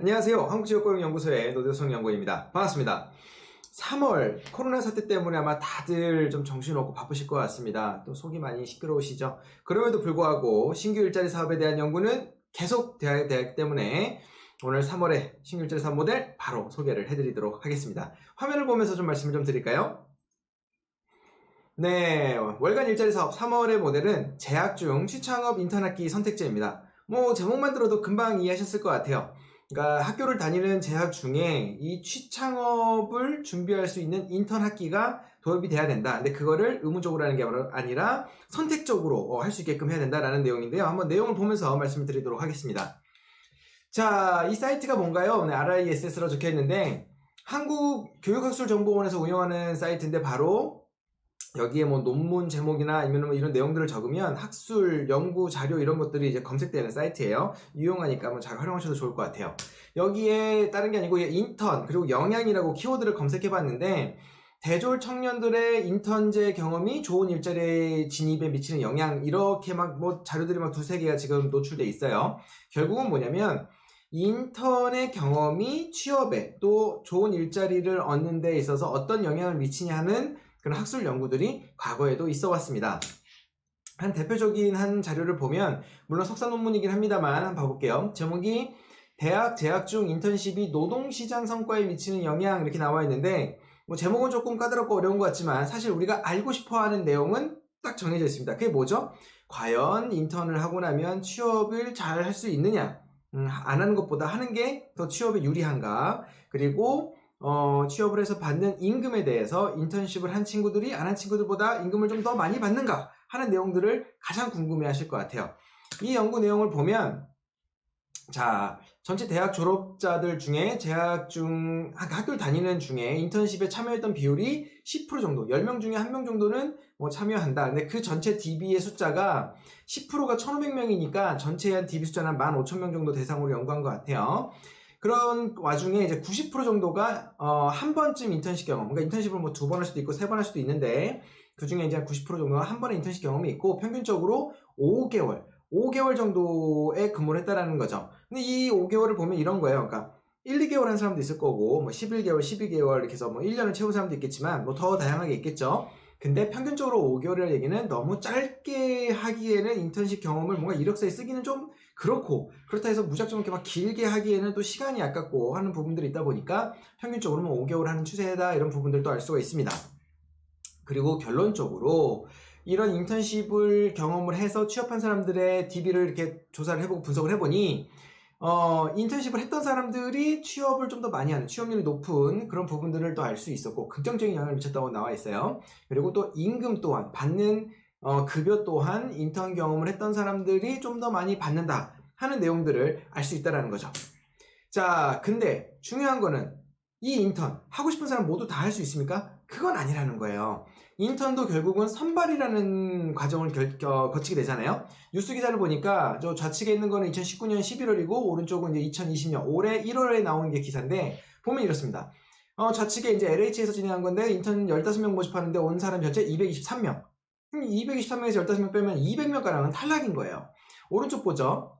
안녕하세요. 한국지역고용연구소의 노대성 연구원입니다. 반갑습니다. 3월 코로나 사태 때문에 아마 다들 좀 정신없고 바쁘실 것 같습니다. 또 속이 많이 시끄러우시죠? 그럼에도 불구하고 신규 일자리 사업에 대한 연구는 계속 되어야 되기 때문에 오늘 3월에 신규 일자리 사업 모델 바로 소개를 해드리도록 하겠습니다. 화면을 보면서 좀 말씀을 좀 드릴까요? 네, 월간 일자리 사업 3월의 모델은 재학 중 취창업 인턴학기 선택제입니다. 뭐 제목만 들어도 금방 이해하셨을 것 같아요. 그러니까 학교를 다니는 재학 중에 이 취창업을 준비할 수 있는 인턴 학기가 도입이 돼야 된다. 근데 그거를 의무적으로 하는 게 아니라 선택적으로 할 수 있게끔 해야 된다라는 내용인데요. 한번 내용을 보면서 말씀을 드리도록 하겠습니다. 자, 이 사이트가 뭔가요? 네, RISS로 적혀 있는데 한국교육학술정보원에서 운영하는 사이트인데 바로 여기에 뭐 논문 제목이나 아니면 뭐 이런 내용들을 적으면 학술, 연구, 자료 이런 것들이 이제 검색되는 사이트예요. 유용하니까 뭐잘 활용하셔도 좋을 것 같아요. 여기에 다른 게 아니고 인턴 그리고 영양이라고 키워드를 검색해 봤는데 대졸 청년들의 인턴제 경험이 좋은 일자리 진입에 미치는 영향 이렇게 막 뭐 자료들이 막 두세 개가 지금 노출돼 있어요. 결국은 뭐냐면 인턴의 경험이 취업에 또 좋은 일자리를 얻는 데 있어서 어떤 영향을 미치냐 하는 그런 학술 연구들이 과거에도 있어 왔습니다. 한 대표적인 한 자료를 보면 물론 석사 논문이긴 합니다만 한번 봐볼게요. 제목이 대학 재학 중 인턴십이 노동시장 성과에 미치는 영향 이렇게 나와 있는데 뭐 제목은 조금 까다롭고 어려운 것 같지만 사실 우리가 알고 싶어하는 내용은 딱 정해져 있습니다. 그게 뭐죠? 과연 인턴을 하고 나면 취업을 잘 할 수 있느냐? 음, 안 하는 것보다 하는 게 더 취업에 유리한가? 그리고 어, 취업을 해서 받는 임금에 대해서 인턴십을 한 친구들이 안 한 친구들보다 임금을 좀 더 많이 받는가 하는 내용들을 가장 궁금해 하실 것 같아요. 이 연구 내용을 보면 자, 전체 대학 졸업자들 중에 재학 중 학교를 다니는 중에 인턴십에 참여했던 비율이 10% 정도, 10명 중에 1명 정도는 뭐 참여한다. 근데 그 전체 DB의 숫자가 10%가 1,500명이니까 전체 한 DB 숫자는 15,000명 정도 대상으로 연구한 것 같아요. 그런 와중에 이제 90% 정도가 어, 한 번쯤 인턴십 경험, 그러니까 인턴십을 뭐 두 번 할 수도 있고 세 번 할 수도 있는데 그 중에 이제 90% 정도가 한 번의 인턴십 경험이 있고 평균적으로 5개월, 5개월 정도의 근무를 했다라는 거죠. 근데 이 5개월을 보면 이런 거예요. 그러니까 1, 2개월 한 사람도 있을 거고 뭐 11개월, 12개월 이렇게 해서 뭐 1년을 채운 사람도 있겠지만 뭐 더 다양하게 있겠죠. 근데 평균적으로 5개월이라는 얘기는 너무 짧게 하기에는 인턴십 경험을 뭔가 이력서에 쓰기는 좀 그렇고 그렇다 해서 무작정 이렇게 막 길게 하기에는 또 시간이 아깝고 하는 부분들이 있다 보니까 평균적으로 뭐 5개월 하는 추세다 이런 부분들도 알 수가 있습니다. 그리고 결론적으로 이런 인턴십을 경험을 해서 취업한 사람들의 DB를 이렇게 조사를 해보고 분석을 해보니 어, 인턴십을 했던 사람들이 취업을 좀 더 많이 하는, 취업률이 높은 그런 부분들을 또 알 수 있었고, 긍정적인 영향을 미쳤다고 나와 있어요. 그리고 또 임금 또한, 받는 어, 급여 또한 인턴 경험을 했던 사람들이 좀 더 많이 받는다 하는 내용들을 알 수 있다는 거죠. 자, 근데 중요한 거는 이 인턴, 하고 싶은 사람 모두 다 할 수 있습니까? 그건 아니라는 거예요. 인턴도 결국은 선발이라는 과정을 결, 어, 거치게 되잖아요. 뉴스 기사를 보니까 저 좌측에 있는 거는 2019년 11월이고 오른쪽은 이제 2020년 올해 1월에 나온 게 기사인데 보면 이렇습니다. 어, 좌측에 이제 LH에서 진행한 건데 인턴 15명 모집하는데 온 사람 전체 223명. 223명에서 15명 빼면 200명가량은 탈락인 거예요. 오른쪽 보죠.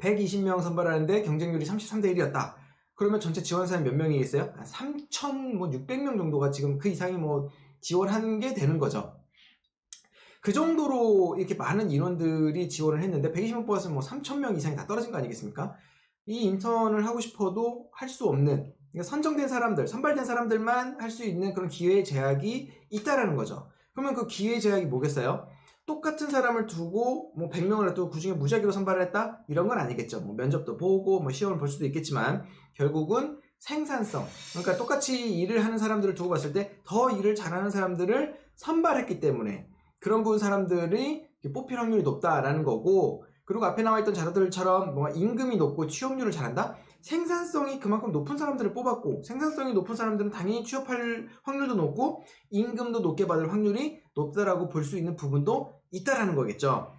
120명 선발하는데 경쟁률이 33대 1이었다. 그러면 전체 지원 사람 몇 명이 있어요? 3,600명 정도가 지금 그 이상이 뭐 지원한 게 되는 거죠. 그 정도로 이렇게 많은 인원들이 지원을 했는데 120명 뽑았으면 뭐 3,000명 이상이 다 떨어진 거 아니겠습니까? 이 인턴을 하고 싶어도 할 수 없는 그러니까 선정된 사람들, 선발된 사람들만 할 수 있는 그런 기회 제약이 있다라는 거죠. 그러면 그 기회 제약이 뭐겠어요? 똑같은 사람을 두고 뭐 100명을 두고 그 중에 무작위로 선발을 했다? 이런 건 아니겠죠. 뭐 면접도 보고 뭐 시험을 볼 수도 있겠지만 결국은 생산성. 그러니까 똑같이 일을 하는 사람들을 두고 봤을 때 더 일을 잘하는 사람들을 선발했기 때문에 그런 부분 사람들이 뽑힐 확률이 높다라는 거고 그리고 앞에 나와 있던 자료들처럼 뭐 임금이 높고 취업률을 잘한다? 생산성이 그만큼 높은 사람들을 뽑았고 생산성이 높은 사람들은 당연히 취업할 확률도 높고 임금도 높게 받을 확률이 높다라고 볼 수 있는 부분도 있다라는 거겠죠.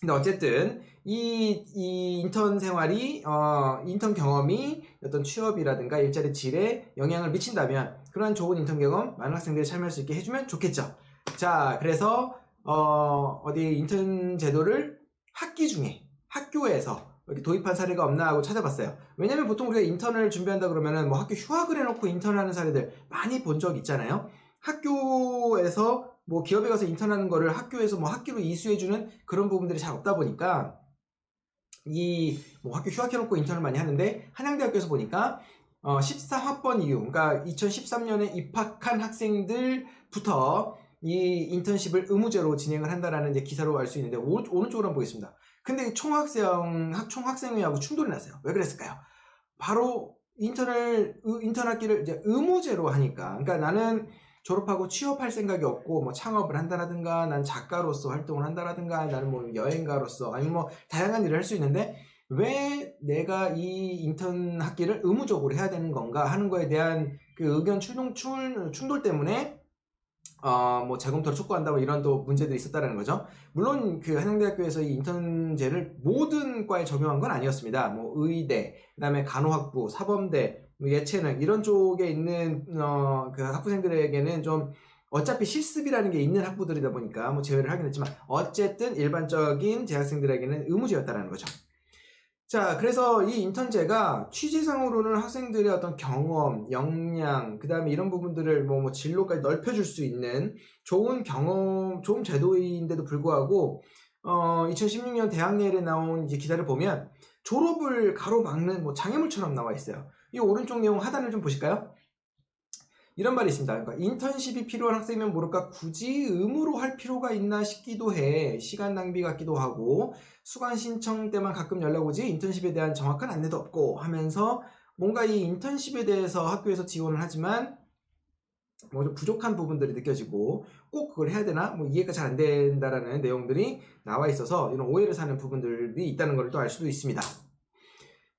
근데 어쨌든 이, 이 인턴 생활이 어, 인턴 경험이 어떤 취업이라든가 일자리 질에 영향을 미친다면 그러한 좋은 인턴 경험 많은 학생들이 참여할 수 있게 해주면 좋겠죠. 자, 그래서 어, 어디 인턴 제도를 학기 중에 학교에서 이렇게 도입한 사례가 없나 하고 찾아봤어요. 왜냐면 보통 우리가 인턴을 준비한다 그러면은 뭐 학교 휴학을 해놓고 인턴하는 사례들 많이 본 적 있잖아요. 학교에서 뭐 기업에 가서 인턴하는 거를 학교에서 뭐 학교로 이수해주는 그런 부분들이 잘 없다 보니까 이 뭐 학교 휴학해놓고 인턴을 많이 하는데 한양대학교에서 보니까 어 14학번 이후 그러니까 2013년에 입학한 학생들부터 이 인턴십을 의무제로 진행을 한다라는 이제 기사로 알 수 있는데 오, 오른쪽으로 한번 보겠습니다. 근데 총학생 학 총학생회하고 충돌이 났어요. 왜 그랬을까요? 바로 인턴을 의- 인턴 학기를 이제 의무제로 하니까 그러니까 나는 졸업하고 취업할 생각이 없고 뭐 창업을 한다라든가 난 작가로서 활동을 한다라든가 나는 뭐 여행가로서 아니면 뭐 다양한 일을 할 수 있는데 왜 내가 이 인턴 학기를 의무적으로 해야 되는 건가 하는 거에 대한 그 의견 충돌, 충- 충돌 때문에 어, 뭐 재검토를 촉구한다 뭐 이런 또 문제들이 있었다라는 거죠. 물론 그 한양대학교에서 이 인턴제를 모든 과에 적용한 건 아니었습니다. 뭐 의대, 그다음에 간호학부, 사범대, 뭐 예체능 이런 쪽에 있는 어, 그 학부생들에게는 좀 어차피 실습이라는 게 있는 학부들이다 보니까 뭐 제외를 하긴 했지만 어쨌든 일반적인 재학생들에게는 의무제였다라는 거죠. 자, 그래서 이 인턴제가 취지상으로는 학생들의 어떤 경험, 역량, 그 다음에 이런 부분들을 뭐, 뭐 진로까지 넓혀줄 수 있는 좋은 경험, 좋은 제도인데도 불구하고, 어, 2016년 대학내일에 나온 이제 기사를 보면 졸업을 가로막는 뭐 장애물처럼 나와 있어요. 이 오른쪽 내용 하단을 좀 보실까요? 이런 말이 있습니다. 그러니까 인턴십이 필요한 학생이면 모를까 굳이 의무로 할 필요가 있나 싶기도 해. 시간 낭비 같기도 하고 수강 신청 때만 가끔 연락 오지 인턴십에 대한 정확한 안내도 없고 하면서 뭔가 이 인턴십에 대해서 학교에서 지원을 하지만 뭐 좀 부족한 부분들이 느껴지고 꼭 그걸 해야 되나 뭐 이해가 잘 안 된다라는 내용들이 나와 있어서 이런 오해를 사는 부분들이 있다는 걸 또 알 수도 있습니다.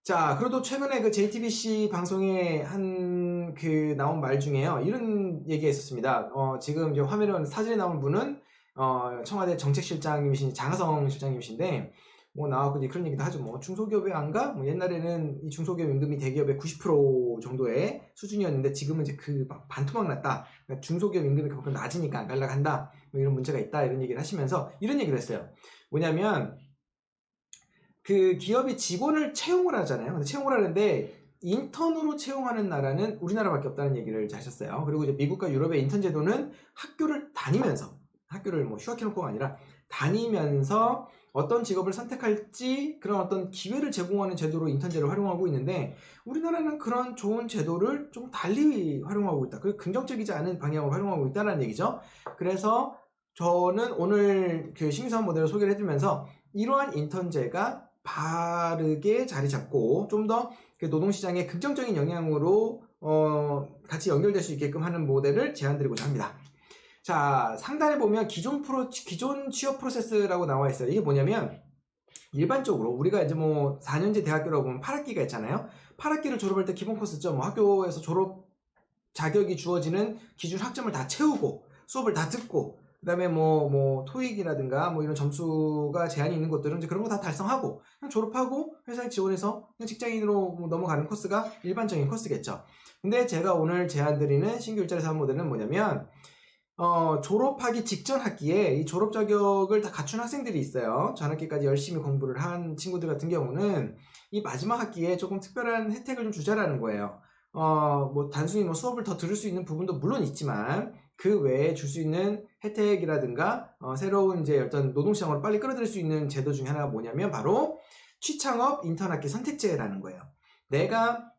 자, 그래도 최근에 그 JTBC 방송에 한 그 나온 말 중에요. 이런 얘기가 있었습니다. 어, 지금 이제 화면에 사진에 나온 분은 어, 청와대 정책실장님이신 장하성 실장님이신데 뭐 나왔고 이제 그런 얘기도 하죠. 뭐 중소기업에 안 가? 뭐 옛날에는 이 중소기업 임금이 대기업의 90% 정도의 수준이었는데 지금은 이제 그막 반토막 났다. 그러니까 중소기업 임금이 그만큼 낮으니까 안 갈라 간다. 뭐 이런 문제가 있다. 이런 얘기를 하시면서 이런 얘기를 했어요. 뭐냐면 그 기업이 직원을 채용을 하잖아요. 근데 채용을 하는데 인턴으로 채용하는 나라는 우리나라밖에 없다는 얘기를 하셨어요. 그리고 이제 미국과 유럽의 인턴 제도는 학교를 다니면서 학교를 뭐 휴학해놓고가 아니라 다니면서 어떤 직업을 선택할지 그런 어떤 기회를 제공하는 제도로 인턴제를 활용하고 있는데 우리나라는 그런 좋은 제도를 좀 달리 활용하고 있다. 그 긍정적이지 않은 방향으로 활용하고 있다는 얘기죠. 그래서 저는 오늘 그 신규사업 모델을 소개를 해드리면서 이러한 인턴제가 바르게 자리 잡고 좀더그 노동시장에 긍정적인 영향으로 어, 같이 연결될 수 있게끔 하는 모델을 제안드리고자 합니다. 자, 상단에 보면 기존 프로, 기존 취업 프로세스라고 나와 있어요. 이게 뭐냐면, 일반적으로 우리가 이제 뭐 4년제 대학교라고 보면 8학기가 있잖아요. 8학기를 졸업할 때 기본 코스죠. 뭐 학교에서 졸업 자격이 주어지는 기준 학점을 다 채우고, 수업을 다 듣고, 그 다음에 뭐, 뭐, 토익이라든가 뭐 이런 점수가 제한이 있는 것들은 이제 그런 거 다 달성하고, 그냥 졸업하고 회사에 지원해서 그냥 직장인으로 뭐 넘어가는 코스가 일반적인 코스겠죠. 근데 제가 오늘 제안드리는 신규 일자리 사업 모델은 뭐냐면, 어, 졸업하기 직전 학기에 이 졸업 자격을 다 갖춘 학생들이 있어요. 전 학기까지 열심히 공부를 한 친구들 같은 경우는 이 마지막 학기에 조금 특별한 혜택을 좀 주자라는 거예요. 어, 뭐 단순히 뭐 수업을 더 들을 수 있는 부분도 물론 있지만 그 외에 줄 수 있는 혜택이라든가 어, 새로운 이제 어떤 노동시장으로 빨리 끌어들일 수 있는 제도 중에 하나가 뭐냐면 바로 취창업 인턴 학기 선택제라는 거예요. 내가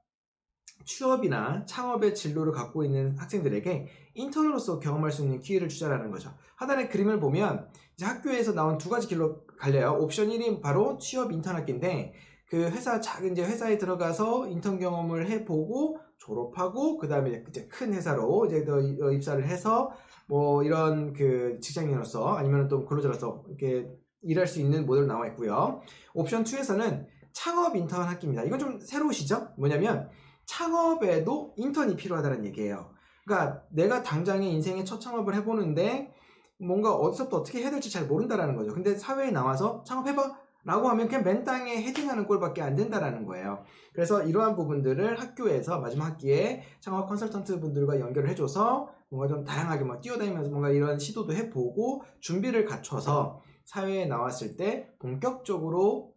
취업이나 창업의 진로를 갖고 있는 학생들에게 인턴으로서 경험할 수 있는 기회를 주자라는 거죠. 하단의 그림을 보면 이제 학교에서 나온 두 가지 길로 갈려요. 옵션 1이 바로 취업 인턴 학기인데 그 회사 작은 이제 회사에 들어가서 인턴 경험을 해보고 졸업하고 그 다음에 이제 큰 회사로 이제 더 이- 어, 입사를 해서 뭐 이런 그 직장인으로서 아니면 또 근로자로서 이렇게 일할 수 있는 모델로 나와 있고요. 옵션 2에서는 창업 인턴 학기입니다. 이건 좀 새로우시죠? 뭐냐면 창업에도 인턴이 필요하다는 얘기예요. 그러니까 내가 당장에 인생의 첫 창업을 해보는데 뭔가 어디서부터 어떻게 해야 될지 잘 모른다라는 거죠. 근데 사회에 나와서 창업해봐 라고 하면 그냥 맨 땅에 헤딩하는 꼴밖에 안 된다라는 거예요. 그래서 이러한 부분들을 학교에서 마지막 학기에 창업 컨설턴트 분들과 연결을 해줘서 뭔가 좀 다양하게 막 뛰어다니면서 뭔가 이런 시도도 해보고 준비를 갖춰서 사회에 나왔을 때 본격적으로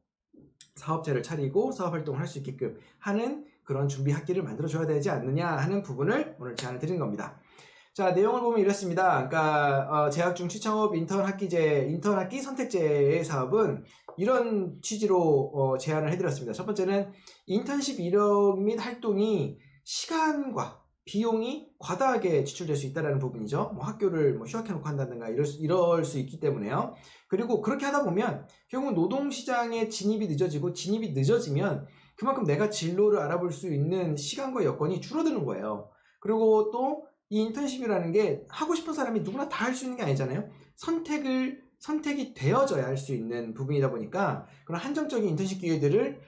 사업체를 차리고 사업 활동을 할 수 있게끔 하는 그런 준비 학기를 만들어 줘야 되지 않느냐 하는 부분을 오늘 제안을 드린 겁니다. 자, 내용을 보면 이렇습니다. 그러니까 어, 재학 중 취창업 인턴 학기제, 인턴 학기 선택제의 사업은 이런 취지로 어, 제안을 해드렸습니다. 첫 번째는 인턴십 이력 및 활동이 시간과 비용이 과다하게 지출될 수 있다는 부분이죠. 뭐 학교를 뭐 휴학해놓고 한다든가 이럴 수, 이럴 수 있기 때문에요. 그리고 그렇게 하다 보면 결국 노동시장의 진입이 늦어지고 진입이 늦어지면 그만큼 내가 진로를 알아볼 수 있는 시간과 여건이 줄어드는 거예요. 그리고 또 이 인턴십이라는 게 하고 싶은 사람이 누구나 다 할 수 있는 게 아니잖아요. 선택을 선택이 되어져야 할 수 있는 부분이다 보니까 그런 한정적인 인턴십 기회들을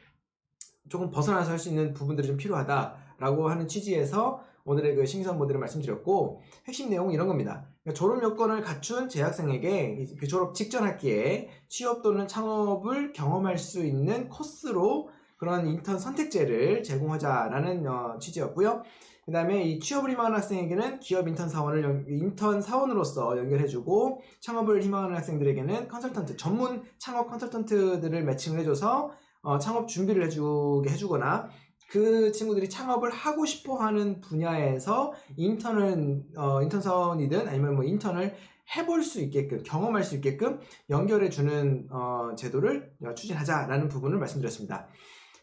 조금 벗어나서 할 수 있는 부분들이 좀 필요하다라고 하는 취지에서 오늘의 그 신규사업 모델을 말씀드렸고 핵심 내용은 이런 겁니다. 그러니까 졸업 여건을 갖춘 재학생에게 그 졸업 직전 학기에 취업 또는 창업을 경험할 수 있는 코스로 그런 인턴 선택제를 제공하자라는 어, 취지였고요. 그 다음에 이 취업을 희망하는 학생에게는 기업 인턴 사원을 연- 인턴 사원으로서 연결해주고 창업을 희망하는 학생들에게는 컨설턴트 전문 창업 컨설턴트들을 매칭을 해줘서 어, 창업 준비를 해주게 해주거나 그 친구들이 창업을 하고 싶어 하는 분야에서 인턴을 어, 인턴 사원이든 아니면 뭐 인턴을 해볼 수 있게끔 경험할 수 있게끔 연결해주는 어, 제도를 어, 추진하자라는 부분을 말씀드렸습니다.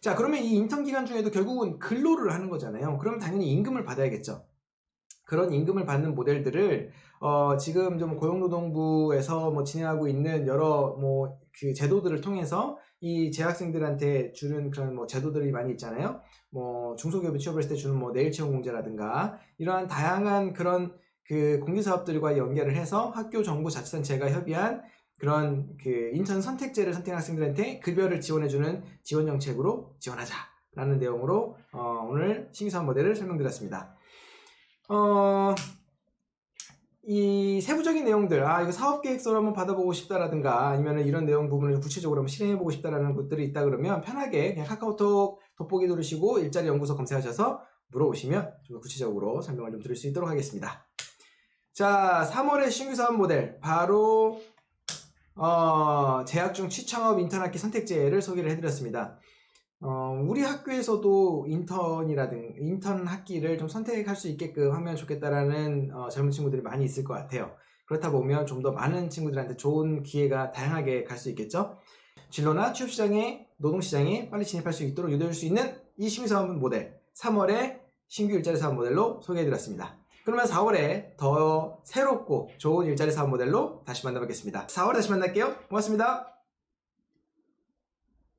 자 그러면 이 인턴 기간 중에도 결국은 근로를 하는 거잖아요. 그럼 당연히 임금을 받아야겠죠. 그런 임금을 받는 모델들을 어, 지금 좀 고용노동부에서 뭐 진행하고 있는 여러 뭐 그 제도들을 통해서 이 재학생들한테 주는 그런 뭐 제도들이 많이 있잖아요. 뭐 중소기업에 취업을 했을 때 주는 뭐 내일 채용 공제라든가 이러한 다양한 그런 그 공개사업들과 연계를 해서 학교 정부 자치단체가 협의한 그런 그 인턴 선택제를 선택한 학생들한테 급여를 지원해주는 지원 정책으로 지원하자라는 내용으로 어, 오늘 신규사업 모델을 설명드렸습니다. 어, 이 세부적인 내용들, 아, 이거 사업 계획서를 한번 받아보고 싶다라든가, 아니면 이런 내용 부분을 좀 구체적으로 한번 실행해보고 싶다라는 것들이 있다 그러면 편하게 그냥 카카오톡 돋보기 누르시고 일자리 연구소 검색하셔서 물어보시면 좀 더 구체적으로 설명을 좀 드릴 수 있도록 하겠습니다. 자, 3월의 신규 사업 모델, 바로, 어, 재학 중 취창업 인턴 학기 선택제를 소개를 해드렸습니다. 어, 우리 학교에서도 인턴이라든 인턴 학기를 좀 선택할 수 있게끔 하면 좋겠다라는 어, 젊은 친구들이 많이 있을 것 같아요. 그렇다 보면 좀 더 많은 친구들한테 좋은 기회가 다양하게 갈 수 있겠죠. 진로나 취업시장에 노동시장에 빨리 진입할 수 있도록 유도할 수 있는 이 신규사업 모델 3월에 신규 일자리 사업 모델로 소개해드렸습니다. 그러면 4월에 더 새롭고 좋은 일자리 사업 모델로 다시 만나뵙겠습니다. 4월에 다시 만날게요. 고맙습니다.